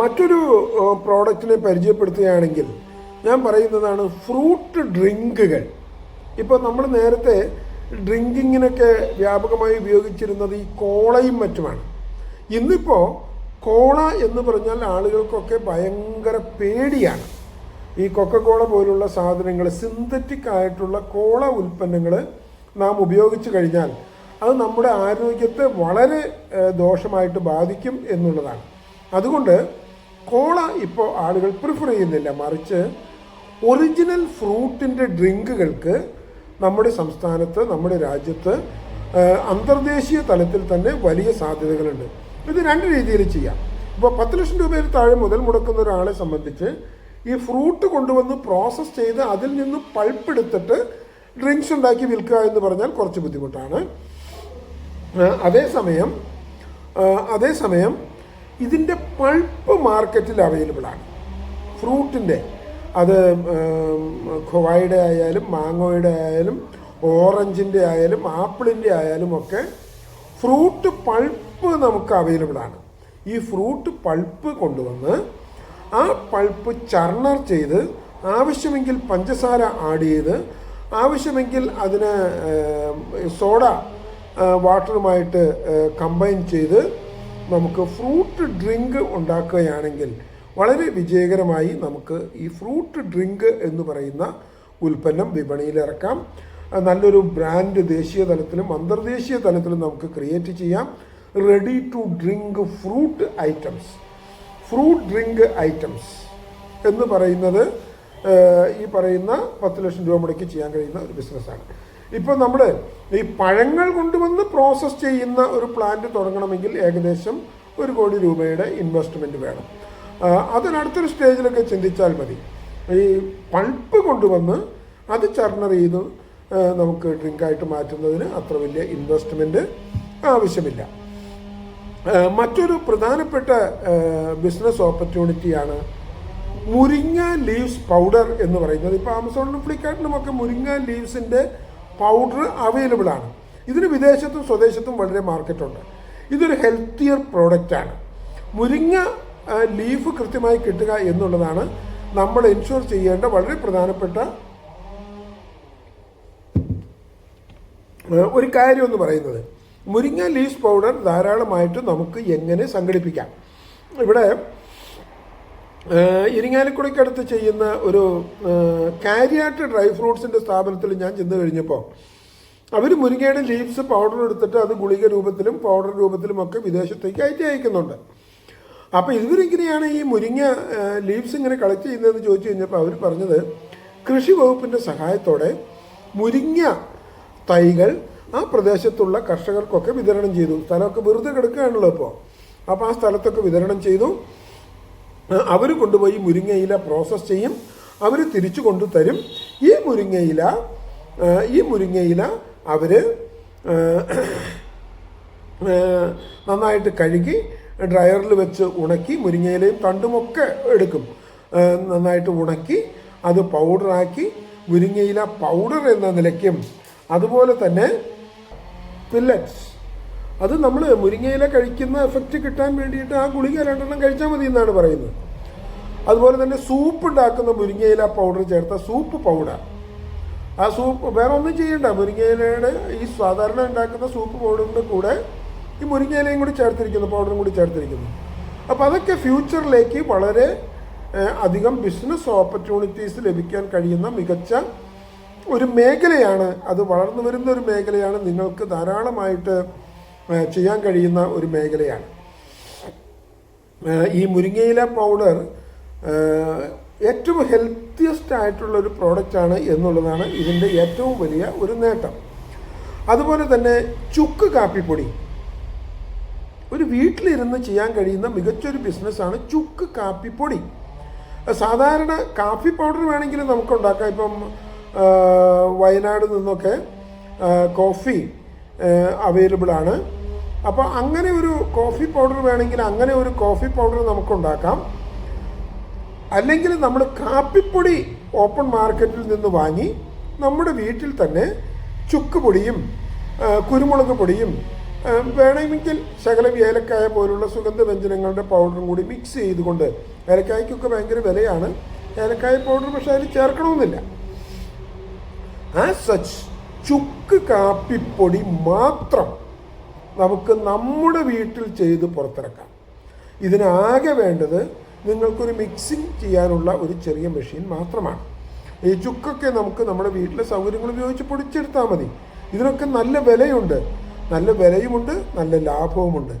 മറ്റൊരു പ്രോഡക്റ്റിനെ പരിചയപ്പെടുത്തുകയാണെങ്കിൽ ഞാൻ പറയുന്നതാണ് ഫ്രൂട്ട് ഡ്രിങ്കുകൾ ഇപ്പോൾ നമ്മൾ നേരത്തെ ഡ്രിങ്കിങ്ങിനൊക്കെ വ്യാപകമായി ഉപയോഗിച്ചിരുന്നത് ഈ കോളയും മറ്റുമാണ്. ഇന്നിപ്പോൾ കോള എന്ന് പറഞ്ഞാൽ ആളുകൾക്കൊക്കെ ഭയങ്കര പേടിയാണ്. ഈ കൊക്കക്കോള പോലുള്ള സാധനങ്ങൾ സിന്തറ്റിക് ആയിട്ടുള്ള കോള ഉൽപ്പന്നങ്ങൾ നാം ഉപയോഗിച്ച് കഴിഞ്ഞാൽ അത് നമ്മുടെ ആരോഗ്യത്തെ വളരെ ദോഷമായിട്ട് ബാധിക്കും എന്നുള്ളതാണ്. അതുകൊണ്ട് കോള ഇപ്പോൾ ആളുകൾ പ്രിഫർ ചെയ്യുന്നില്ല. മറിച്ച് ഒറിജിനൽ ഫ്രൂട്ടിന്റെ ഡ്രിങ്കുകൾക്ക് നമ്മുടെ സംസ്ഥാനത്ത് നമ്മുടെ രാജ്യത്ത് അന്തർദേശീയ തലത്തിൽ തന്നെ വലിയ സാധ്യതകളുണ്ട്. ഇത് രണ്ട് രീതിയിൽ ചെയ്യാം. ഇപ്പോൾ പത്ത് ലക്ഷം രൂപയിൽ താഴെ മുതൽ മുടക്കുന്ന ഒരാളെ സംബന്ധിച്ച് ഈ ഫ്രൂട്ട് കൊണ്ടുവന്ന് പ്രോസസ്സ് ചെയ്ത് അതിൽ നിന്ന് പൾപ്പ് എടുത്തിട്ട് ഡ്രിങ്ക്സ് ഉണ്ടാക്കി വിൽക്കുക എന്ന് പറഞ്ഞാൽ കുറച്ച് ബുദ്ധിമുട്ടാണ്. അതേസമയം അതേസമയം ഇതിന്റെ പൾപ്പ് മാർക്കറ്റിൽ അവൈലബിൾ ആണ്. ഫ്രൂട്ടിന്റെ അത് ഖുവായുടെ ആയാലും മാങ്ങോയുടെ ആയാലും ഓറഞ്ചിന്റെ ആയാലും ആപ്പിളിന്റെ ആയാലും ഒക്കെ ഫ്രൂട്ട് പൾപ്പ് നമുക്ക് അവൈലബിൾ ആണ്. ഈ ഫ്രൂട്ട് പൾപ്പ് കൊണ്ടുവന്ന് ആ പൾപ്പ് ചർണർ ചെയ്ത് ആവശ്യമെങ്കിൽ പഞ്ചസാര ആഡ് ചെയ്ത് ആവശ്യമെങ്കിൽ അതിന് സോഡ വാട്ടറുമായിട്ട് കമ്പൈൻ ചെയ്ത് നമുക്ക് ഫ്രൂട്ട് ഡ്രിങ്ക് ഉണ്ടാക്കുകയാണെങ്കിൽ വളരെ വിജയകരമായി നമുക്ക് ഈ ഫ്രൂട്ട് ഡ്രിങ്ക് എന്ന് പറയുന്ന ഉൽപ്പന്നം വിപണിയിലിറക്കാം നല്ലൊരു ബ്രാൻഡ് ദേശീയ തലത്തിലും അന്തർദേശീയ തലത്തിലും നമുക്ക് ക്രിയേറ്റ് ചെയ്യാം. Ready to drink fruit items fruit drink items എന്ന് പറയുന്നത് ഈ പറയുന്ന പത്ത് ലക്ഷം രൂപ മുടക്കി ചെയ്യാൻ കഴിയുന്ന ഒരു ബിസിനസ്സാണ് ഇപ്പോൾ നമ്മൾ ഈ പഴങ്ങൾ കൊണ്ടുവന്ന് പ്രോസസ്സ് ചെയ്യുന്ന ഒരു പ്ലാന്റ് തുടങ്ങണമെങ്കിൽ ഏകദേശം ഒരു കോടി രൂപയുടെ ഇൻവെസ്റ്റ്മെന്റ് വേണം. അതിനടുത്തൊരു സ്റ്റേജിലൊക്കെ ചിന്തിച്ചാൽ മതി. ഈ പൾപ്പ് കൊണ്ടുവന്ന് അത് ചർണർ ചെയ്ത് നമുക്ക് ഡ്രിങ്കായിട്ട് മാറ്റുന്നതിന് അത്ര വലിയ ഇൻവെസ്റ്റ്മെന്റ് ആവശ്യമില്ല. മറ്റൊരു പ്രധാനപ്പെട്ട ബിസിനസ് ഓപ്പർച്യൂണിറ്റിയാണ് മുരിങ്ങ ലീവ്സ് പൗഡർ എന്ന് പറയുന്നത്. ഇപ്പോൾ ആമസോണിലും ഫ്ലിപ്കാർട്ടിലും ഒക്കെ മുരിങ്ങ ലീവ്സിന്റെ പൗഡർ അവൈലബിൾ ആണ്. ഇതിന് വിദേശത്തും സ്വദേശത്തും വളരെ മാർക്കറ്റുണ്ട് ഇതൊരു ഹെൽത്തിയർ പ്രോഡക്റ്റാണ് മുരിങ്ങ ലീഫ് കൃത്യമായി കിട്ടുക എന്നുള്ളതാണ് നമ്മൾ എൻഷുർ ചെയ്യേണ്ട വളരെ പ്രധാനപ്പെട്ട ഒരു കാര്യം എന്ന് പറയുന്നത്. മുരിങ്ങ ലീഫ് പൗഡർ ധാരാളമായിട്ട് നമുക്ക് എങ്ങനെ സംഘടിപ്പിക്കാം? ഇവിടെ ഇരിങ്ങാലക്കുടയ്ക്കടുത്ത് ചെയ്യുന്ന ഒരു കാരിയാട്ട് ഡ്രൈ ഫ്രൂട്ട്സിന്റെ സ്ഥാപനത്തിൽ ഞാൻ ചെന്ന് കഴിഞ്ഞപ്പോൾ അവർ മുരിങ്ങയുടെ ലീവ്സ് പൗഡർ എടുത്തിട്ട് അത് ഗുളിക രൂപത്തിലും പൗഡർ രൂപത്തിലും ഒക്കെ വിദേശത്തേക്ക് അയറ്റി അയക്കുന്നുണ്ട്. അപ്പോൾ ഇവരിങ്ങനെയാണ് ഈ മുരിങ്ങ ലീവ്സ് ഇങ്ങനെ കളക്ട് ചെയ്യുന്നതെന്ന് ചോദിച്ചു കഴിഞ്ഞപ്പോൾ അവർ പറഞ്ഞത് കൃഷി വകുപ്പിന്റെ സഹായത്തോടെ മുരിങ്ങ തൈകൾ ആ പ്രദേശത്തുള്ള കർഷകർക്കൊക്കെ വിതരണം ചെയ്തു. സ്ഥലമൊക്കെ വെറുതെ കിടക്കുകയാണല്ലോ ഇപ്പോൾ അപ്പോൾ ആ സ്ഥലത്തൊക്കെ വിതരണം ചെയ്തു. അവർ കൊണ്ടുപോയി മുരിങ്ങയില പ്രോസസ്സ് ചെയ്യും. അവർ തിരിച്ചു കൊണ്ടു തരും ഈ മുരിങ്ങയില ഈ മുരിങ്ങയില അവർ നന്നായിട്ട് കഴുകി ഡ്രയറിൽ വെച്ച് ഉണക്കി മുരിങ്ങയിലയും തണ്ടുമൊക്കെ എടുക്കും. നന്നായിട്ട് ഉണക്കി അത് പൗഡറാക്കി മുരിങ്ങയില പൗഡർ എന്ന നിലയ്ക്കും. അതുപോലെ തന്നെ പില്ലറ്റ്സ് അത് നമ്മൾ മുരിങ്ങയില കഴിക്കുന്ന എഫക്റ്റ് കിട്ടാൻ വേണ്ടിയിട്ട് ആ ഗുളിക രണ്ടെണ്ണം കഴിച്ചാൽ മതി എന്നാണ് പറയുന്നത്. അതുപോലെ തന്നെ സൂപ്പ് ഉണ്ടാക്കുന്ന മുരിങ്ങയില പൗഡർ ചേർത്ത സൂപ്പ് പൗഡർ ആ സൂപ്പ് വേറെ ഒന്നും ചെയ്യണ്ട. മുരിങ്ങയിലയുടെ ഈ സാധാരണ ഉണ്ടാക്കുന്ന സൂപ്പ് പൗഡറിന്റെ കൂടെ ഈ മുരിങ്ങയിലയും കൂടി ചേർത്തിരിക്കുന്നു പൗഡറും കൂടി ചേർത്തിരിക്കുന്നു. അപ്പോൾ അതൊക്കെ ഫ്യൂച്ചറിലേക്ക് വളരെ അധികം ബിസിനസ് ഓപ്പർച്യൂണിറ്റീസ് ലഭിക്കാൻ കഴിയുന്ന മികച്ച ഒരു മേഖലയാണ്. അത് വളർന്നു വരുന്ന ഒരു മേഖലയാണ്. നിങ്ങൾക്ക് ധാരാളമായിട്ട് ചെയ്യാൻ കഴിയുന്ന ഒരു മേഖലയാണ്. ഈ മുരിങ്ങയില പൗഡർ ഏറ്റവും ഹെൽത്തിയസ്റ്റ് ആയിട്ടുള്ള ഒരു പ്രോഡക്റ്റാണ് എന്നുള്ളതാണ് ഇതിന്റെ ഏറ്റവും വലിയ ഒരു നേട്ടം. അതുപോലെ തന്നെ ചുക്ക് കാപ്പിപ്പൊടി. ഒരു വീട്ടിലിരുന്ന് ചെയ്യാൻ കഴിയുന്ന മികച്ചൊരു ബിസിനസ്സാണ് ചുക്ക് കാപ്പിപ്പൊടി. സാധാരണ കാപ്പി പൗഡർ വേണമെങ്കിലും നമുക്ക് ഉണ്ടാക്കാം. ഇപ്പം വയനാട് നിന്നൊക്കെ കോഫി അവൈലബിൾ ആണ്. അപ്പോൾ അങ്ങനെ ഒരു കോഫി പൗഡർ വേണമെങ്കിൽ അങ്ങനെ ഒരു കോഫി പൗഡർ നമുക്കുണ്ടാക്കാം. അല്ലെങ്കിൽ നമ്മൾ കാപ്പിപ്പൊടി ഓപ്പൺ മാർക്കറ്റിൽ നിന്ന് വാങ്ങി നമ്മുടെ വീട്ടിൽ തന്നെ ചുക്ക് പൊടിയും കുരുമുളക് പൊടിയും വേണമെങ്കിൽ ശകലം ഏലക്കായ പോലുള്ള സുഗന്ധവ്യഞ്ജനങ്ങളുടെ പൗഡറും കൂടി മിക്സ് ചെയ്തുകൊണ്ട് ഏലക്കായ്ക്കൊക്കെ ഭയങ്കര വിലയാണ്. ഏലക്കായ പൗഡർ പക്ഷേ അതിൽ ചേർക്കണമെന്നില്ല. ആസ് സച്ച് ചുക്ക് കാപ്പിപ്പൊടി മാത്രം നമുക്ക് നമ്മുടെ വീട്ടിൽ ചെയ്ത് പുറത്തിറക്കാം. ഇതിനാകെ വേണ്ടത് നിങ്ങൾക്കൊരു മിക്സിങ് ചെയ്യാനുള്ള ഒരു ചെറിയ മെഷീൻ മാത്രമാണ്. ഈ ചുക്കൊക്കെ നമുക്ക് നമ്മുടെ വീട്ടിലെ സൗകര്യങ്ങൾ ഉപയോഗിച്ച് പൊടിച്ചെടുത്താൽ മതി. ഇതിനൊക്കെ നല്ല വിലയുണ്ട്. നല്ല വിലയുമുണ്ട് നല്ല ലാഭവുമുണ്ട്.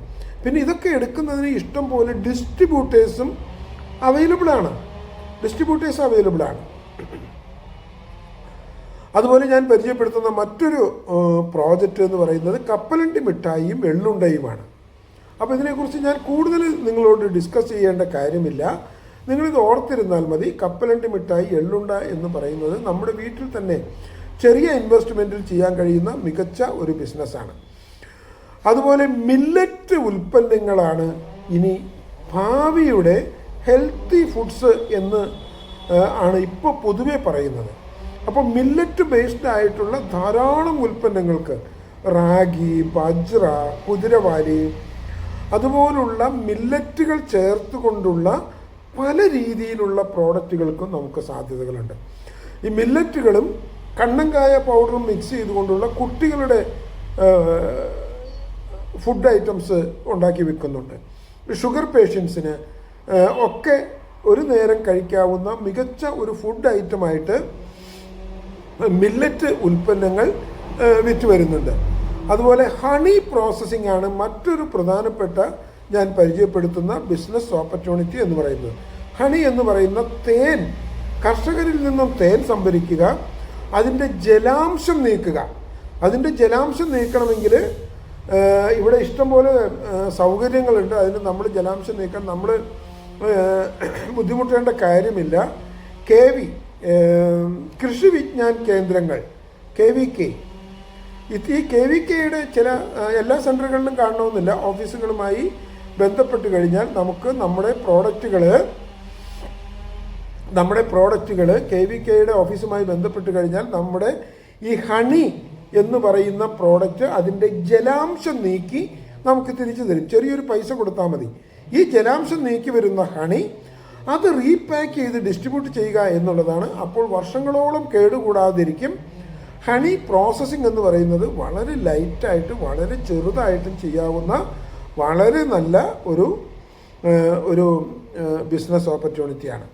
പിന്നെ ഇതൊക്കെ എടുക്കുന്നതിന് ഇഷ്ടം പോലെ ഡിസ്ട്രിബ്യൂട്ടേഴ്സും അവൈലബിളാണ് ഡിസ്ട്രിബ്യൂട്ടേഴ്സ് അവൈലബിൾ ആണ്. അതുപോലെ ഞാൻ പരിചയപ്പെടുത്തുന്ന മറ്റൊരു പ്രോജക്റ്റ് എന്ന് പറയുന്നത് കപ്പലണ്ടി മിഠായിയും എള്ളുണ്ടയുമാണ്. അപ്പോൾ ഇതിനെക്കുറിച്ച് ഞാൻ കൂടുതൽ നിങ്ങളോട് ഡിസ്കസ് ചെയ്യേണ്ട കാര്യമില്ല. നിങ്ങളിത് ഓർത്തിരുന്നാൽ മതി കപ്പലണ്ടി മിഠായി എള്ളുണ്ട എന്ന് പറയുന്നത് നമ്മുടെ വീട്ടിൽ തന്നെ ചെറിയ ഇൻവെസ്റ്റ്മെന്റിൽ ചെയ്യാൻ കഴിയുന്ന മികച്ച ഒരു ബിസിനസ്സാണ് അതുപോലെ മില്ലറ്റ് ഉൽപ്പന്നങ്ങളാണ് ഇനി ഭാവിയുടെ ഹെൽത്തി ഫുഡ്സ് എന്ന് ആണ് ഇപ്പോൾ പൊതുവെ പറയുന്നത്. അപ്പോൾ മില്ലറ്റ് ബേസ്ഡ് ആയിട്ടുള്ള ധാരാളം ഉൽപ്പന്നങ്ങൾക്ക് റാഗി ബജ്ര കുതിരവാലി അതുപോലുള്ള മില്ലറ്റുകൾ ചേർത്ത് കൊണ്ടുള്ള പല രീതിയിലുള്ള പ്രോഡക്റ്റുകൾക്കും നമുക്ക് സാധ്യതകളുണ്ട്. ഈ മില്ലറ്റുകളും കണ്ണങ്കായ പൗഡറും മിക്സ് ചെയ്തുകൊണ്ടുള്ള കുട്ടികളുടെ ഫുഡ് ഐറ്റംസ് ഉണ്ടാക്കി വിൽക്കുന്നുണ്ട് ഷുഗർ പേഷ്യൻസിന് ഒക്കെ ഒരു നേരം കഴിക്കാവുന്ന മികച്ച ഒരു ഫുഡ് ഐറ്റമായിട്ട് മില്ലറ്റ് ഉൽപ്പന്നങ്ങൾ വിറ്റ് വരുന്നുണ്ട്. അതുപോലെ ഹണി പ്രോസസ്സിംഗ് ആണ് മറ്റൊരു പ്രധാനപ്പെട്ട ഞാൻ പരിചയപ്പെടുത്തുന്ന ബിസിനസ് ഓപ്പർച്യൂണിറ്റി എന്ന് പറയുന്നത്. ഹണി എന്ന് പറയുന്ന തേൻ കർഷകരിൽ നിന്നും തേൻ സംഭരിക്കുക അതിന്റെ ജലാംശം നീക്കുക. അതിന്റെ ജലാംശം നീക്കണമെങ്കിൽ ഇവിടെ ഇഷ്ടംപോലെ സൗകര്യങ്ങളുണ്ട്. അതിന് നമ്മൾ ജലാംശം നീക്കാൻ നമ്മൾ ബുദ്ധിമുട്ടേണ്ട കാര്യമില്ല. കെ വി കൃഷി വിജ്ഞാൻ കേന്ദ്രങ്ങൾ കെ വി കെ. ഈ കെ വി കെയുടെ ചില എല്ലാ സെന്ററുകളിലും കാണണമെന്നില്ല. ഓഫീസുകളുമായി ബന്ധപ്പെട്ട് കഴിഞ്ഞാൽ നമുക്ക് നമ്മുടെ പ്രോഡക്റ്റുകൾ നമ്മുടെ പ്രോഡക്റ്റുകൾ കെ വി കെയുടെ ഓഫീസുമായി ബന്ധപ്പെട്ട് കഴിഞ്ഞാൽ നമ്മുടെ ഈ ഹണി എന്ന് പറയുന്ന പ്രോഡക്റ്റ് അതിന്റെ ജലാംശം നീക്കി നമുക്ക് തിരിച്ചു തരും. ചെറിയൊരു പൈസ കൊടുത്താൽ മതി. ഈ ജലാംശം നീക്കി വരുന്ന ഹണി അത് റീപാക്ക് ചെയ്ത് ഡിസ്ട്രിബ്യൂട്ട് ചെയ്യുക എന്നുള്ളതാണ്. അപ്പോൾ വർഷങ്ങളോളം കേടുകൂടാതിരിക്കും. ഹണി പ്രോസസ്സിംഗ് എന്ന് പറയുന്നത് വളരെ ലൈറ്റായിട്ട് വളരെ ചെറുതായിട്ടും ചെയ്യാവുന്ന വളരെ നല്ല ഒരു ഒരു ബിസിനസ് ഓപ്പർച്യൂണിറ്റിയാണ്.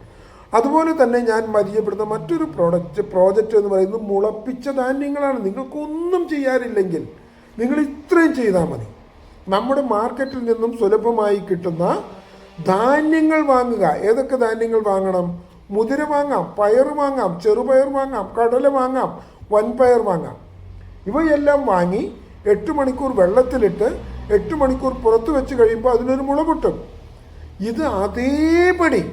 അതുപോലെ തന്നെ ഞാൻ പരിചയപ്പെടുന്ന മറ്റൊരു പ്രോഡക്റ്റ് പ്രോജക്റ്റ് എന്ന് പറയുന്നത് മുളപ്പിച്ച ധാന്യങ്ങളാണ്. നിങ്ങൾക്കൊന്നും ചെയ്യാനില്ലെങ്കിൽ നിങ്ങൾ ഇത്രയും ചെയ്താൽ മതി. നമ്മുടെ മാർക്കറ്റിൽ നിന്നും സുലഭമായി കിട്ടുന്ന ധാന്യങ്ങൾ വാങ്ങുക. ഏതൊക്കെ ധാന്യങ്ങൾ വാങ്ങണം? മുതിര വാങ്ങാം പയർ വാങ്ങാം ചെറുപയർ വാങ്ങാം കടല വാങ്ങാം വൻപയർ വാങ്ങാം. ഇവയെല്ലാം വാങ്ങി എട്ട് മണിക്കൂർ വെള്ളത്തിലിട്ട് എട്ട് മണിക്കൂർ പുറത്ത് വെച്ച് കഴിയുമ്പോൾ അതിനൊരു മുള പൊട്ടും. ഇത് അതേപടി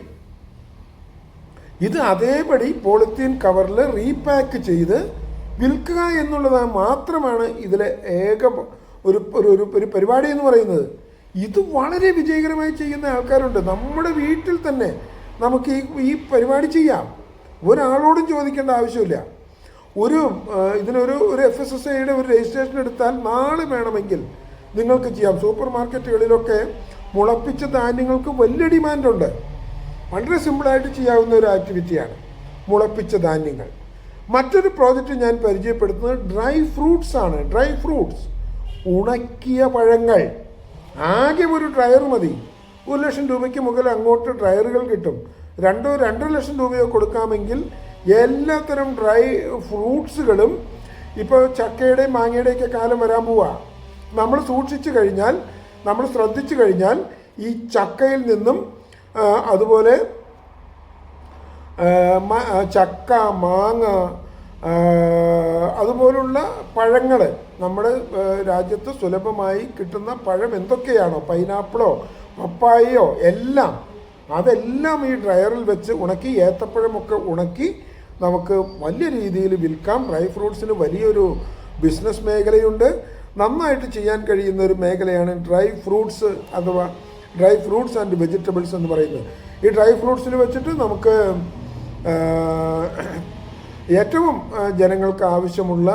ഇത് അതേപടി പോളിത്തീൻ കവറിൽ റീപാക്ക് ചെയ്ത് വിൽക്കുക എന്നുള്ളത് മാത്രമാണ് ഇതിലെ ഏക ഒരു ഒരു പരിപാടി എന്ന് പറയുന്നത്. ഇത് വളരെ വിജയകരമായി ചെയ്യുന്ന ആൾക്കാരുണ്ട്. നമ്മുടെ വീട്ടിൽ തന്നെ നമുക്ക് ഈ ഈ പരിപാടി ചെയ്യാം. ഒരാളോടും ചോദിക്കേണ്ട ആവശ്യമില്ല. ഒരു ഇതിനൊരു ഒരു എഫ് എസ് എസ് ഐയുടെ ഒരു രജിസ്ട്രേഷൻ എടുത്താൽ നാളെ വേണമെങ്കിൽ നിങ്ങൾക്ക് ചെയ്യാം. സൂപ്പർ മാർക്കറ്റുകളിലൊക്കെ മുളപ്പിച്ച ധാന്യങ്ങൾക്ക് വലിയ ഡിമാൻഡുണ്ട്. വളരെ സിമ്പിളായിട്ട് ചെയ്യാവുന്ന ഒരു ആക്ടിവിറ്റിയാണ് മുളപ്പിച്ച ധാന്യങ്ങൾ. മറ്റൊരു പ്രോജക്റ്റ് ഞാൻ പരിചയപ്പെടുത്തുന്നത് ഡ്രൈ ഫ്രൂട്ട്സ് ആണ് ഡ്രൈ ഫ്രൂട്ട്സ്. ഉണക്കിയ പഴങ്ങൾ. ആകെ ഒരു ഡ്രയർ മതി. ഒരു ലക്ഷം രൂപയ്ക്ക് മുകളിൽ അങ്ങോട്ട് ഡ്രയറുകൾ കിട്ടും. രണ്ടോ രണ്ടര ലക്ഷം രൂപയോ കൊടുക്കാമെങ്കിൽ എല്ലാത്തരം ഡ്രൈ ഫ്രൂട്ട്സുകളും ഇപ്പോൾ ചക്കയുടെയും മാങ്ങയുടെയൊക്കെ കാലം വരാൻ പോവാ. നമ്മൾ സൂക്ഷിച്ചു കഴിഞ്ഞാൽ നമ്മൾ ശ്രദ്ധിച്ചു കഴിഞ്ഞാൽ ഈ ചക്കയിൽ നിന്നും അതുപോലെ ചക്ക മാങ്ങ അതുപോലുള്ള പഴങ്ങൾ നമ്മുടെ രാജ്യത്ത് സുലഭമായി കിട്ടുന്ന പഴം എന്തൊക്കെയാണോ? പൈനാപ്പിളോ പപ്പായയോ എല്ലാം. അതെല്ലാം ഈ ഡ്രയറിൽ വെച്ച് ഉണക്കി ഏത്തപ്പഴമൊക്കെ ഉണക്കി നമുക്ക് വലിയ രീതിയിൽ വിൽക്കാം. ഡ്രൈ ഫ്രൂട്ട്സിന് വലിയൊരു ബിസിനസ് മേഖലയുണ്ട്. നന്നായിട്ട് ചെയ്യാൻ കഴിയുന്ന ഒരു മേഖലയാണ് ഡ്രൈ ഫ്രൂട്ട്സ് അഥവാ ഡ്രൈ ഫ്രൂട്ട്സ് ആൻഡ് വെജിറ്റബിൾസ് എന്ന് പറയുന്നത്. ഈ ഡ്രൈ ഫ്രൂട്ട്സിൽ വെച്ചിട്ട് നമുക്ക് ഏറ്റവും ജനങ്ങൾക്ക് ആവശ്യമുള്ള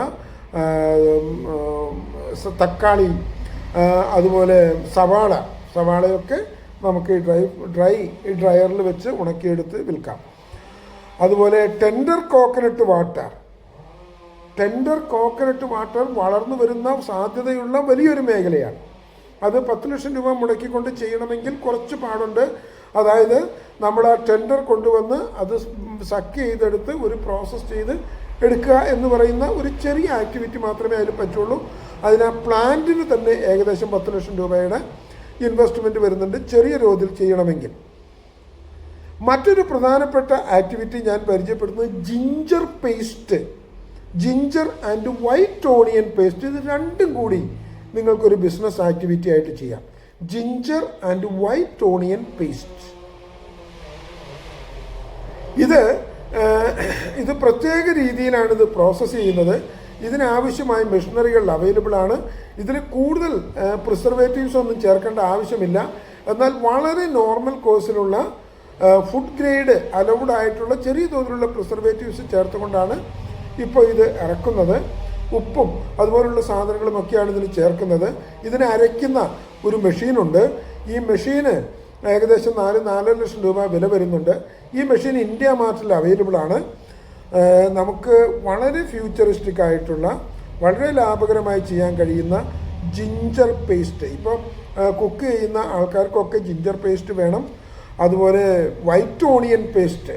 തക്കാളി അതുപോലെ സവാള സവാളയൊക്കെ നമുക്ക് ഡ്രൈ ഡ്രൈ ഡ്രയറിൽ വെച്ച് ഉണക്കിയെടുത്ത് വിൽക്കാം. അതുപോലെ tender coconut water. Tender coconut water വളർന്നു വരുന്ന സാധ്യതയുള്ള വലിയൊരു മേഖലയാണ്. അത് പത്ത് ലക്ഷം രൂപ മുടക്കിക്കൊണ്ട് ചെയ്യണമെങ്കിൽ കുറച്ച് പാടുണ്ട്. അതായത് നമ്മൾ ആ ടെൻഡർ കൊണ്ടുവന്ന് അത് സക്ക് ചെയ്തെടുത്ത് ഒരു പ്രോസസ്സ് ചെയ്ത് എടുക്കുക എന്ന് പറയുന്ന ഒരു ചെറിയ ആക്ടിവിറ്റി മാത്രമേ അതിൽ പറ്റുള്ളൂ. അതിന് ആ പ്ലാന്റിന് തന്നെ ഏകദേശം പത്ത് ലക്ഷം രൂപയുടെ ഇൻവെസ്റ്റ്മെന്റ് വരുന്നുണ്ട് ചെറിയ തോതിൽ ചെയ്യണമെങ്കിൽ. മറ്റൊരു പ്രധാനപ്പെട്ട ആക്ടിവിറ്റി ഞാൻ പരിചയപ്പെടുന്നത് ginger paste ginger and white onion paste ഇത് രണ്ടും കൂടി നിങ്ങൾക്കൊരു ബിസിനസ് ആക്ടിവിറ്റി ആയിട്ട് ചെയ്യാം. Ginger and white onion paste ഇത് ഇത് പ്രത്യേക രീതിയിലാണ് ഇത് പ്രോസസ്സ് ചെയ്യുന്നത്. ഇതിനാവശ്യമായ മെഷീനറികൾ അവൈലബിൾ ആണ്. ഇതിൽ കൂടുതൽ പ്രിസർവേറ്റീവ്സ് ഒന്നും ചേർക്കേണ്ട ആവശ്യമില്ല. എന്നാൽ വളരെ നോർമൽ കോഴ്സിലുള്ള ഫുഡ് ഗ്രേഡ് അലൗഡ് ആയിട്ടുള്ള ചെറിയ തോതിലുള്ള പ്രിസർവേറ്റീവ്സ് ചേർത്തുകൊണ്ടാണ് ഇപ്പോൾ ഇത് ഇറക്കുന്നത്. ഉപ്പും അതുപോലുള്ള സാധനങ്ങളും ഒക്കെയാണ് ഇതിന് ചേർക്കുന്നത്. ഇതിനെ അരയ്ക്കുന്ന ഒരു മെഷീനുണ്ട് ഈ മെഷീന് ഏകദേശം നാല് നാലര ലക്ഷം രൂപ വില വരുന്നുണ്ട്. ഈ മെഷീൻ ഇന്ത്യ മാർട്ടിൽ അവൈലബിൾ ആണ്. നമുക്ക് വളരെ ഫ്യൂച്ചറിസ്റ്റിക് ആയിട്ടുള്ള വളരെ ലാഭകരമായി ചെയ്യാൻ കഴിയുന്ന ജിഞ്ചർ പേസ്റ്റ് ഇപ്പോൾ കുക്ക് ചെയ്യുന്ന ആൾക്കാർക്കൊക്കെ ജിഞ്ചർ പേസ്റ്റ് വേണം. അതുപോലെ white onion paste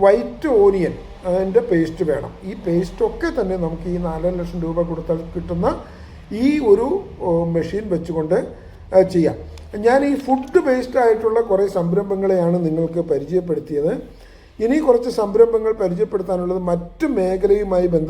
white onion അതിന്റെ പേസ്റ്റ് വേണം. ഈ പേസ്റ്റൊക്കെ തന്നെ നമുക്ക് ഈ നാലര ലക്ഷം രൂപ കൊടുത്താൽ കിട്ടുന്ന ഈ ഒരു മെഷീൻ വെച്ചുകൊണ്ട് ചെയ്യാം. ഞാൻ ഈ ഫുഡ് ബേസ്ഡ് ആയിട്ടുള്ള കുറേ സംരംഭങ്ങളെയാണ് നിങ്ങൾക്ക് പരിചയപ്പെടുത്തിയത്. ഇനി കുറച്ച് സംരംഭങ്ങൾ പരിചയപ്പെടുത്താനുള്ളത് മറ്റ് മേഖലയുമായി ബന്ധ